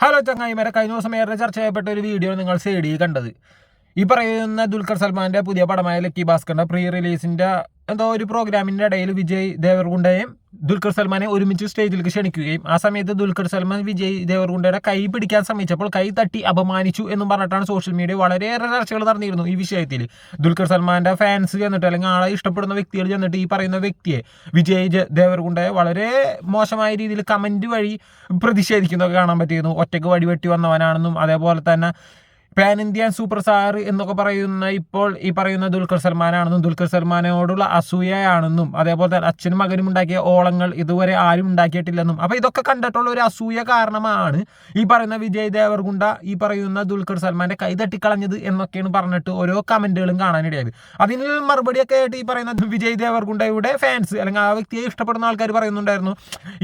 Hello ചങ്ങായിമാരെ കഴിഞ്ഞ ദിവസം ഏറെ ചർച്ച ചെയ്യപ്പെട്ട ഒരു വീഡിയോ നിങ്ങൾ സൈഡിൽ കണ്ടത്. ഈ പറയുന്ന ദുൽഖർ സൽമാന്റെ പുതിയ പടമായ ലക്കി ഭാസ്കറിന്റെ പ്രീ റിലീസിന്റെ എന്തോ ഒരു പ്രോഗ്രാമിന്റെ ഇടയിൽ വിജയ് ദേവർകുണ്ടയും ദുൽഖർ സൽമാനെ ഒരുമിച്ച് സ്റ്റേജിലേക്ക് ക്ഷണിക്കുകയും ആ സമയത്ത് ദുൽഖർ സൽമാൻ വിജയ് ദേവർഗുണ്ടയുടെ കൈ പിടിക്കാൻ ശ്രമിച്ചപ്പോൾ കൈ തട്ടി അപമാനിച്ചു എന്നും പറഞ്ഞിട്ടാണ് സോഷ്യൽ മീഡിയ വളരെയേറെ ചർച്ചകൾ നടന്നിരുന്നു ഈ വിഷയത്തിൽ. ദുൽഖർ സൽമാന്റെ ഫാൻസ് ചെന്നിട്ട് അല്ലെങ്കിൽ ആളെ ഇഷ്ടപ്പെടുന്ന വ്യക്തികൾ ചെന്നിട്ട് ഈ പറയുന്ന വ്യക്തിയെ വിജയ് ദേവർഗുണ്ടയെ വളരെ മോശമായ രീതിയിൽ കമന്റ് വഴി പ്രതിഷേധിക്കുന്നതൊക്കെ കാണാൻ പറ്റിയിരുന്നു. ഒറ്റയ്ക്ക് വടിവെട്ടി വന്നവനാണെന്നും അതേപോലെ തന്നെ പാൻ ഇന്ത്യൻ സൂപ്പർ സ്റ്റാർ എന്നൊക്കെ പറയുന്ന ഇപ്പോൾ ഈ പറയുന്ന ദുൽഖർ സൽമാനാണെന്നും ദുൽഖർ സൽമാനോടുള്ള അസൂയയാണെന്നും അതേപോലെ തന്നെ അച്ഛനും മകനും ഉണ്ടാക്കിയ ഓളങ്ങൾ ഇതുവരെ ആരും ഉണ്ടാക്കിയിട്ടില്ലെന്നും. അപ്പോൾ ഇതൊക്കെ കണ്ടിട്ടുള്ള ഒരു അസൂയ കാരണമാണ് ഈ പറയുന്ന വിജയ് ദേവർകുണ്ട ഈ പറയുന്ന ദുൽഖർ സൽമാന്റെ കൈ തട്ടിക്കളഞ്ഞത് എന്നൊക്കെയാണ് പറഞ്ഞിട്ട് ഓരോ കമന്റുകളും കാണാനിടയായത്. അതിന് മറുപടിയൊക്കെ ആയിട്ട് ഈ പറയുന്ന വിജയ് ദേവർകുണ്ടയുടെ ഫാൻസ് അല്ലെങ്കിൽ ആ വ്യക്തിയെ ഇഷ്ടപ്പെടുന്ന ആൾക്കാർ പറയുന്നുണ്ടായിരുന്നു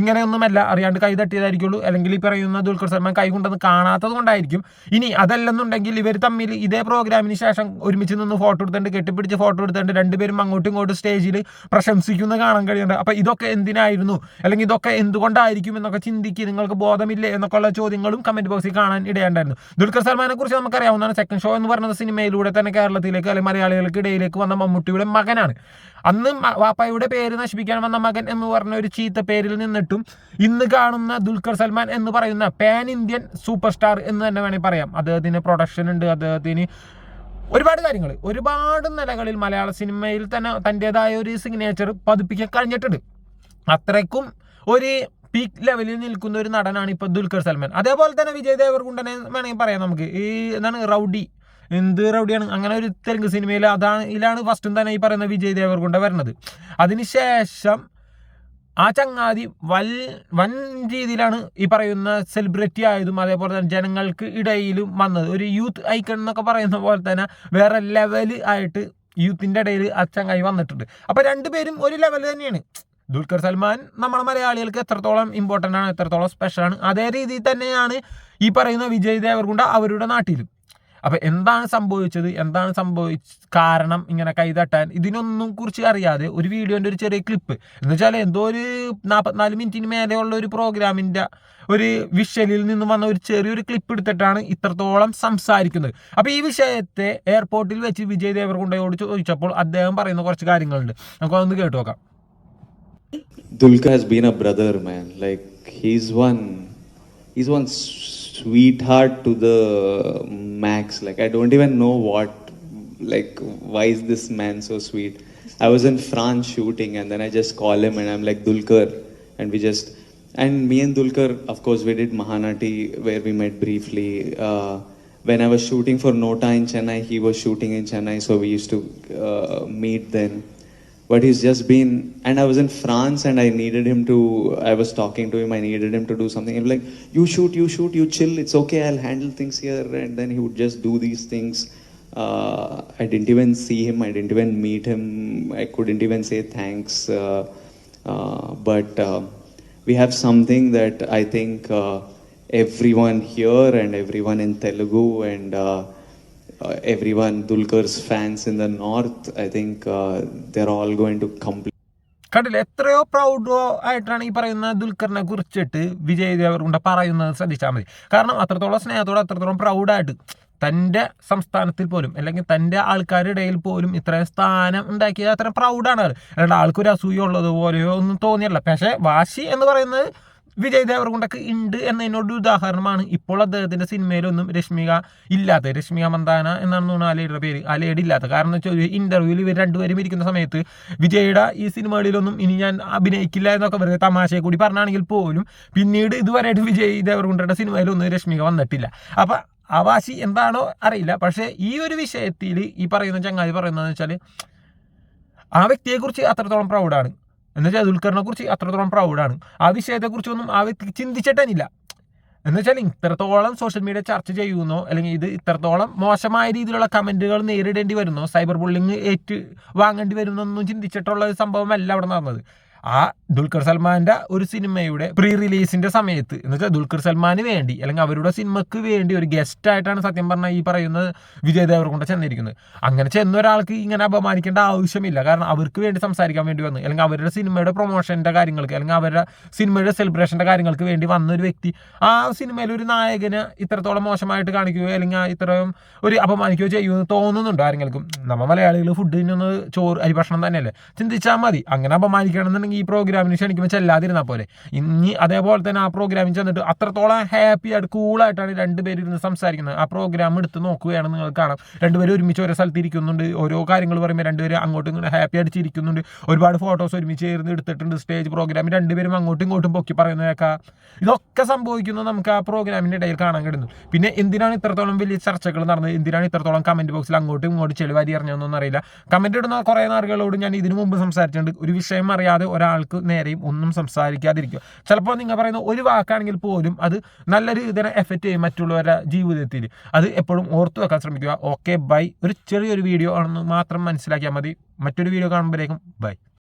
ഇങ്ങനെയൊന്നുമല്ല അറിയാണ്ട് കൈ തട്ടിയതായിരിക്കുള്ളൂ. അല്ലെങ്കിൽ ഈ പറയുന്ന ദുൽഖർ സൽമാൻ കൈ കൊണ്ടെന്ന് കാണാത്തത് കൊണ്ടായിരിക്കും. ഇനി അതല്ലെന്നുണ്ടെങ്കിൽ ഇവർ തമ്മിൽ ഇതേ പ്രോഗ്രാമിന് ശേഷം ഒരുമിച്ച് നിന്ന് ഫോട്ടോ എടുത്തിട്ട് കെട്ടിപ്പിടിച്ച് ഫോട്ടോ എടുത്തിട്ട് രണ്ടുപേരും അങ്ങോട്ടും ഇങ്ങോട്ടും സ്റ്റേജിൽ പ്രശംസിക്കുന്ന കാണാൻ കഴിയുന്നുണ്ട്. അപ്പോൾ ഇതൊക്കെ എന്തിനായിരുന്നു? അല്ലെങ്കിൽ ഇതൊക്കെ എന്തുകൊണ്ടായിരിക്കും എന്നൊക്കെ ചിന്തിക്കുക നിങ്ങൾക്ക് ബോധമില്ലേ എന്നൊക്കെയുള്ള ചോദ്യങ്ങളും കമന്റ് ബോക്സിൽ കാണാൻ ഇടയുണ്ടായിരുന്നു. ദുൽഖർ സൽമാനെ കുറിച്ച് നമുക്കറിയാവുന്നതാണ്. സെക്കൻഡ് ഷോ എന്ന് പറയുന്ന സിനിമയിലൂടെ തന്നെ കേരളത്തിലേക്ക് അല്ലെങ്കിൽ മലയാളികൾക്ക് ഇടയിലേക്ക് വന്ന മമ്മൂട്ടിയുടെ മകനാണ്. അന്ന് വാപ്പായുടെ പേര് നശിപ്പിക്കാൻ വന്ന മകൻ എന്ന് പറഞ്ഞ ഒരു ചീത്ത പേരിൽ നിന്നിട്ടും ഇന്ന് കാണുന്ന ദുൽഖർ സൽമാൻ എന്ന് പറയുന്ന പാൻ ഇന്ത്യൻ സൂപ്പർ സ്റ്റാർ എന്ന് തന്നെ വേണമെങ്കിൽ പറയാം. അദ്ദേഹത്തിന് പ്രൊഡക്ഷൻ ഉണ്ട് അദ്ദേഹത്തിന്. ഒരുപാട് കാര്യങ്ങൾ ഒരുപാട് നിലകളിൽ മലയാള സിനിമയിൽ തന്നെ തന്റെതായ ഒരു സിഗ്നേച്ചർ പതിപ്പിക്കാൻ കഴിഞ്ഞിട്ടുണ്ട്. അത്രയ്ക്കും ഒരു പീക്ക് ലെവലിൽ നിൽക്കുന്ന ഒരു നടനാണ് ഇപ്പോൾ ദുൽഖർ സൽമാൻ. അതേപോലെ തന്നെ വിജയ് ദേവർകുണ്ടനെ വേണമെങ്കിൽ പറയാം നമുക്ക്. ഈ എന്താണ് റൗഡി. എന്ത് റൗഡിയാണ്? അങ്ങനെ ഒരു തെലുങ്ക് സിനിമയിൽ അതാണ് ഇതിലാണ് ഫസ്റ്റും തന്നെ ഈ പറയുന്ന വിജയ് ദേവർകുണ്ട വരുന്നത്. അതിനുശേഷം ആ ചങ്ങാതി വൽ വൻ രീതിയിലാണ് ഈ പറയുന്ന സെലിബ്രിറ്റി ആയതും അതേപോലെ തന്നെ ജനങ്ങൾക്ക് ഇടയിലും വന്നത്. ഒരു യൂത്ത് ഐക്കൺ എന്നൊക്കെ പറയുന്ന പോലെ തന്നെ വേറെ ലെവൽ ആയിട്ട് യൂത്തിന്റെ ഇടയിൽ ആ വന്നിട്ടുണ്ട്. അപ്പോൾ രണ്ടുപേരും ഒരു ലെവൽ തന്നെയാണ്. ദുൽഖർ സൽമാൻ നമ്മുടെ മലയാളികൾക്ക് എത്രത്തോളം ഇമ്പോർട്ടന്റ് ആണ് എത്രത്തോളം സ്പെഷ്യലാണ് അതേ രീതിയിൽ തന്നെയാണ് ഈ പറയുന്ന വിജയ് ദേവർകുണ്ട അവരുടെ നാട്ടിലും. അപ്പം എന്താണ് സംഭവിച്ചത്? എന്താണ് സംഭവിച്ച കാരണം ഇങ്ങനെ കൈതട്ടാൻ ഇതിനൊന്നും കുറിച്ച് അറിയാതെ ഒരു വീഡിയോന്റെ ഒരു ചെറിയ ക്ലിപ്പ് എന്ന് വെച്ചാൽ എന്തോ ഒരു നാൽപ്പത്തിനാല് മിനിറ്റിന് മേലെയുള്ള ഒരു പ്രോഗ്രാമിന്റെ ഒരു വിഷ്വലിൽ നിന്ന് വന്ന ഒരു ചെറിയൊരു ക്ലിപ്പ് എടുത്തിട്ടാണ് ഇത്രത്തോളം സംസാരിക്കുന്നത്. അപ്പോൾ ഈ വിഷയത്തെ എയർപോർട്ടിൽ വെച്ച് വിജയ് ദേവർകുണ്ടയോട് ചോദിച്ചപ്പോൾ അദ്ദേഹം പറയുന്ന കുറച്ച് കാര്യങ്ങളുണ്ട്. നമുക്കൊന്ന് കേട്ടു നോക്കാം. Dulka has been a brother, man. Like he's one, he's one sweetheart to the max. Like I don't even know what, like why is this man so sweet? I was in France shooting, and then I just call him, and I'm like Dulkar, and we just, and me and Dulkar, of course, we did Mahanati where we met briefly. Uh, when I was shooting for Nota in Chennai, he was shooting in Chennai, so we used to uh, meet then but he's just been and i was in france and i needed him to i was talking to him i needed him to do something. I'm like you shoot you shoot you chill it's okay i'll handle things here. And then he would just do these things. Uh, i didn't even see him i didn't even meet him i couldn't even say thanks. Uh, uh, but uh, we have something that i think uh, everyone here and everyone in telugu and uh, everyone Dulkar's fans in the north, I think uh, they're all going to complete. കണ്ടില്ല എത്രയോ പ്രൗഡോ ആയിട്ടാണ് ഈ പറയുന്ന ദുൽഖറിനെ കുറിച്ചിട്ട് വിജയ് ദേവർകുണ്ട പറയുന്നത് ശ്രദ്ധിച്ചാൽ മതി. കാരണം അത്രത്തോളം സ്നേഹത്തോടെ അത്രത്തോളം പ്രൗഡായിട്ട് തന്റെ സംസ്ഥാനത്തിൽ പോലും അല്ലെങ്കിൽ തന്റെ ആൾക്കാരുടെ ഇടയിൽ പോലും ഇത്രയും സ്ഥാനം ഉണ്ടാക്കിയത് അത്ര പ്രൗഡാണ് അല്ലാണ്ട് ആൾക്കൊരു അസൂയുള്ളത് പോലെയോ ഒന്നും തോന്നിയല്ല. പക്ഷേ വാശി എന്ന് പറയുന്നത് വിജയ് ദേവർകൊണ്ടൊക്കെ ഉണ്ട് എന്നതിനോട് ഉദാഹരണമാണ്. ഇപ്പോൾ അദ്ദേഹത്തിന്റെ സിനിമയിലൊന്നും രശ്മിക ഇല്ലാത്ത രശ്മിക മന്ദാന എന്നാണ് തോന്നുന്നത് അലയുടെ പേര്. അലയുടെ ഇല്ലാത്ത. കാരണം വെച്ചാൽ ഇന്റർവ്യൂവിൽ ഇവർ രണ്ടുപേരും ഇരിക്കുന്ന സമയത്ത് വിജയുടെ ഈ സിനിമകളിലൊന്നും ഇനി ഞാൻ അഭിനയിക്കില്ല എന്നൊക്കെ വെറുതെ തമാശയെ കൂടി പറഞ്ഞാണെങ്കിൽ പോലും പിന്നീട് ഇതുവരെയായിട്ട് വിജയ് ദേവർകുണ്ടയുടെ സിനിമയിലൊന്നും രശ്മിക വന്നിട്ടില്ല. അപ്പം അവാശി എന്താണോ അറിയില്ല. പക്ഷേ ഈ ഒരു വിഷയത്തിൽ ഈ പറയുന്ന ചങ്ങാതി പറയുന്നതെന്ന് വെച്ചാൽ ആ വ്യക്തിയെക്കുറിച്ച് അത്രത്തോളം പ്രൗഡാണ് എന്നുവെച്ചാൽ ദുൽഖറിനെ കുറിച്ച് അത്രത്തോളം പ്രൗഡാണ് ആ വിഷയത്തെക്കുറിച്ചൊന്നും ആ വ്യക്തി എന്ന് എന്നുവെച്ചാൽ ഇത്രത്തോളം സോഷ്യൽ മീഡിയ ചർച്ച ചെയ്യുന്നോ അല്ലെങ്കിൽ ഇത് ഇത്രത്തോളം മോശമായ രീതിയിലുള്ള കമന്റുകൾ നേരിടേണ്ടി വരുന്നോ സൈബർ ബുള്ളിങ് ഏറ്റ് വാങ്ങേണ്ടി വരുന്നൊന്നും ചിന്തിച്ചിട്ടുള്ള ഒരു സംഭവമല്ല അവിടെ നടന്നത്. ആ ദുൽഖർ സൽമാന്റെ ഒരു സിനിമയുടെ പ്രീ റിലീസിന്റെ സമയത്ത് എന്ന് വെച്ചാൽ ദുൽഖർ സൽമാന് വേണ്ടി അല്ലെങ്കിൽ അവരുടെ സിനിമക്ക് വേണ്ടി ഒരു ഗസ്റ്റ് ആയിട്ടാണ് സത്യം പറഞ്ഞാൽ ഈ പറയുന്ന വിജയ് ദേവർകൊണ്ട ചെന്നിരിക്കുന്നത്. അങ്ങനെ ചെന്ന ഒരാൾക്ക് ഇങ്ങനെ അപമാനിക്കേണ്ട ആവശ്യമില്ല. കാരണം അവർക്ക് വേണ്ടി സംസാരിക്കാൻ വേണ്ടി വന്നു അല്ലെങ്കിൽ അവരുടെ സിനിമയുടെ പ്രൊമോഷന്റെ കാര്യങ്ങൾക്ക് അല്ലെങ്കിൽ അവരുടെ സിനിമയുടെ സെലിബ്രേഷന്റെ കാര്യങ്ങൾക്ക് വേണ്ടി വന്ന ഒരു വ്യക്തി ആ സിനിമയിൽ ഒരു നായകന് ഇത്രത്തോളം മോശമായിട്ട് കാണിക്കുകയോ അല്ലെങ്കിൽ ഇത്രയും ഒരു അപമാനിക്കുകയോ ചെയ്യുമെന്ന് തോന്നുന്നുണ്ടോ ആരെങ്കിലും? നമ്മൾ മലയാളികൾ ഫുഡിനൊന്ന് ചോറ് അരിഭക്ഷണം തന്നെയല്ലേ? ചിന്തിച്ചാൽ മതി. അങ്ങനെ അപമാനിക്കണമെന്നുണ്ടെങ്കിൽ ഈ പ്രോഗ്രാമിന് ക്ഷണിക്കുമ്പോൾ ചെല്ലാതിരുന്നാൽ പോലെ ഇനി അതേപോലെ തന്നെ ആ പ്രോഗ്രാമിൽ ചെന്നിട്ട് അത്രത്തോളം ഹാപ്പി ആയിട്ട് കൂളായിട്ടാണ് രണ്ടുപേരും ഇരുന്ന് സംസാരിക്കുന്നത്. ആ പ്രോഗ്രാം എടുത്ത് നോക്കുകയാണ് നിങ്ങൾ കാണാം. രണ്ടുപേരും ഒരുമിച്ച് ഓരോ സ്ഥലത്ത് ഇരിക്കുന്നുണ്ട്. ഓരോ കാര്യങ്ങൾ പറയുമ്പോൾ രണ്ടുപേരും അങ്ങോട്ടും ഇങ്ങോട്ടും ഹാപ്പി ആയിട്ട് ചിരിക്കുന്നുണ്ട്. ഒരുപാട് ഫോട്ടോസ് ഒരുമിച്ച് ചേർന്ന് എടുത്തിട്ടുണ്ട് സ്റ്റേജ് പ്രോഗ്രാമിൽ രണ്ടുപേരും അങ്ങോട്ടും ഇങ്ങോട്ടും പൊക്കി പറയുന്നതൊക്കെ ഇതൊക്കെ സംഭവിക്കുന്നത് നമുക്ക് ആ പ്രോഗ്രാമിന്റെ ഇടയിൽ കാണാൻ കിട്ടുന്നു പിന്നെ എന്തിനാണ് ഇത്രത്തോളം വലിയ ചർച്ചകൾ നടന്നത്? എന്തിനാണ് ഇത്രത്തോളം കമന്റ് ബോക്സിൽ അങ്ങോട്ടും ഇങ്ങോട്ടും ചെളിവാരി അറിഞ്ഞതെന്നൊന്നും അറിയില്ല. കമന്റ് ഇടുന്ന കുറേ നാളുകളോട് ഞാൻ ഇതിനു മുമ്പ് സംസാരിച്ചിട്ടുണ്ട്. ഒരു വിഷയം അറിയാതെ ഒരാൾക്ക് നേരെയും ഒന്നും സംസാരിക്കാതിരിക്കുക. ചിലപ്പോൾ നിങ്ങൾ പറയുന്ന ഒരു വാക്കാണെങ്കിൽ പോലും അത് നല്ലൊരു ഇതിനെ എഫക്റ്റ് ചെയ്യും മറ്റുള്ളവരുടെ ജീവിതത്തിൽ. അത് എപ്പോഴും ഓർത്തു വെക്കാൻ ശ്രമിക്കുക. ഓക്കെ ബൈ ഒരു ചെറിയൊരു വീഡിയോ ആണെന്ന് മാത്രം മനസ്സിലാക്കിയാൽ മതി. മറ്റൊരു വീഡിയോ കാണുമ്പോഴേക്കും ബൈ